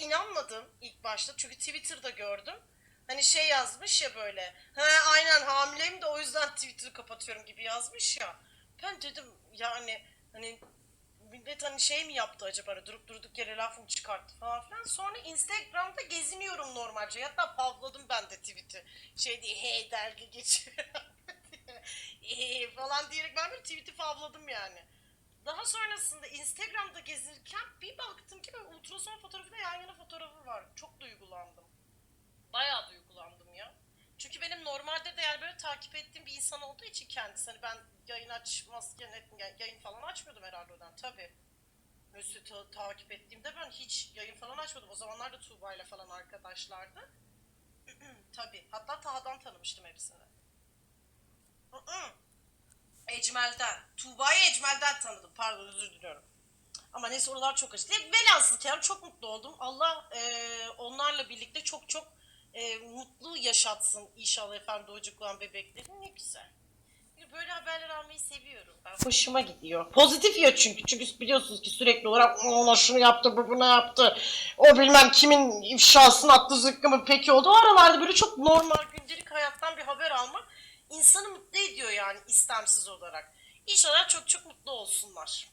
İnanmadım ilk başta çünkü Twitter'da gördüm. Hani şey yazmış ya böyle. He aynen hamileyim de o yüzden Twitter'ı kapatıyorum gibi yazmış ya. Ben dedim yani hani millet hani şey mi yaptı acaba hani durup durduk yere laf mı çıkarttı falan filan. Sonra Instagram'da geziniyorum normalce. Hatta pavladım ben de tweet'i. Şey diye hey dergi geçiyor falan diyerek ben bir tweet'i favladım yani. Daha sonrasında Instagram'da gezinirken ultrason fotoğrafıyla yan yana fotoğrafı var. Çok duygulandım. Bayağı duygulandım ya. Çünkü benim normalde de yani böyle takip ettiğim bir insan olduğu için kendisi. Hani ben yayın açmazken yani yayın falan açmıyordum herhalde odan tabii. Mesut'u ta- takip ettiğimde ben hiç yayın falan açmadım. O zamanlar da Tuğba ile falan arkadaşlardı. tabii. Hatta Taha'dan tanımıştım hepsini. Ecmel'den. Tuğba'yı Ecmel'den tanıdım. Pardon özür diliyorum. Ama neyse oralar çok acı. Velhasıl kelam çok mutlu oldum. Allah eee, onlarla birlikte çok çok eee, mutlu yaşatsın inşallah efendim doğacak olan bebekleri. Ne güzel. Böyle haberler almayı seviyorum. Ben hoşuma gidiyor. Pozitif ya çünkü. Çünkü biliyorsunuz ki sürekli olarak "O ona şunu yaptı, bu buna yaptı. O bilmem kimin ifşasını attı zıkkı mı peki oldu. O aralarda böyle çok normal gündelik hayattan bir haber almak insanı mutlu ediyor yani istemsiz olarak. İnşallah çok çok mutlu olsunlar.